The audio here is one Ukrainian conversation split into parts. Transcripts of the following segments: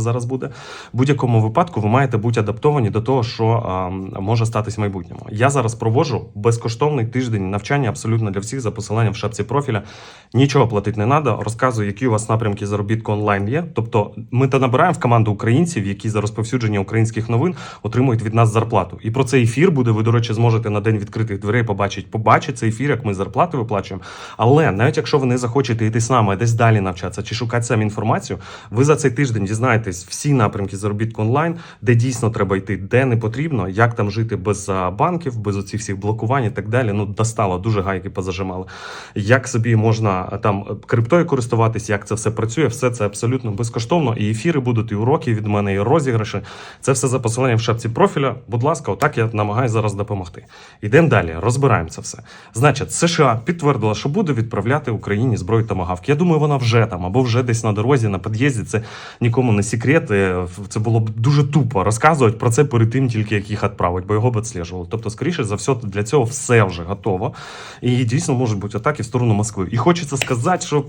зараз буде. В будь-якому випадку ви маєте бути адаптовані до того, що а, може статись в майбутньому. Я зараз проводжу безкоштовний тиждень навчання абсолютно для всіх за посиланням в шапці профіля. Нічого платити не треба. Розказую, які у вас напрямки заробітку онлайн є. Тобто, ми та набираємо в команду українців, які за розповсюдження українських новин отримують від нас зарплату. І про цей ефір буде. Ви, до речі, зможете на день відкритих дверей побачити. Побачить цей ефір, як ми зарплати виплачуємо. Але навіть якщо ви не захочете йти з нами, десь далі навчатися чи шукати самі інформацію, ви за цей тиждень дізнаєтесь всі напрямки заробітку онлайн, де дійсно треба йти, де не потрібно, як там жити без банків, без оцих всіх блокувань і так далі. Ну достало, дуже гайки позажимали. Як собі можна там криптою користуватись, як це все працює, все це абсолютно безкоштовно. І ефіри будуть, і уроки від мене, і розіграші. Це все за посиланням в шапці профіля. Будь ласка, отак я намагаюся зараз допомогти. Йдемо далі, розбираємо це все. Значить, США підтвердила, що буде відправляти Україні зброю тамагавки. Я думаю, вона вже там або вже десь на дорозі, на під'їзді. Це нікому не секрет. Це було б дуже тупо розказувати про це перед тим, тільки як їх відправити, бо його б відслежували. Тобто, скоріше за все, для цього все вже готово. І дійсно можуть бути атаки в сторону Москви. І хочеться сказати, що.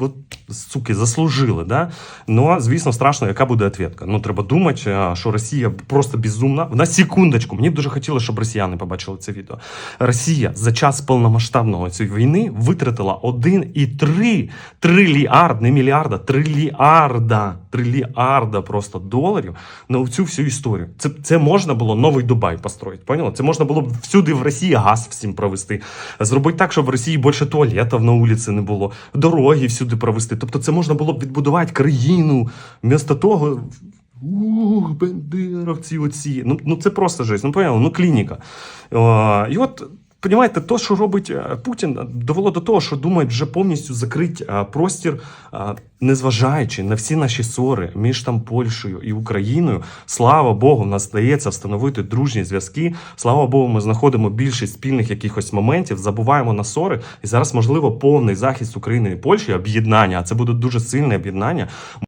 От, суки, заслужили, да? Ну, звісно, страшно, яка буде відповідка. Ну, треба думати, що Росія просто безумна. На секундочку, мені б дуже хотілося, щоб росіяни побачили це відео. Росія за час повномасштабного цієї війни витратила 1,3 трильярд, не мільярда, трильярда, трильярда просто доларів на цю всю історію. Це, це можна було новий Дубай построїти, поняла? Це можна було б всюди в Росії газ всім провести. Зробити так, щоб в Росії більше туалетів на вулиці не було, дороги всюди провести. Тобто це можна було б відбудувати країну вмісто того. Ух, бендеровці оці. Ну, ну це просто жесть. Ну, поняли, ну клініка. О, і от. Понімаєте, то, що робить е, Путін, довело до того, що думають вже повністю закрити е, простір, е, незважаючи на всі наші ссори між там Польщею і Україною. Слава Богу, в нас вдається встановити дружні зв'язки. Слава Богу, ми знаходимо більшість спільних якихось моментів, забуваємо на ссори. І зараз можливо повний захист України і Польщі, об'єднання. А це буде дуже сильне об'єднання.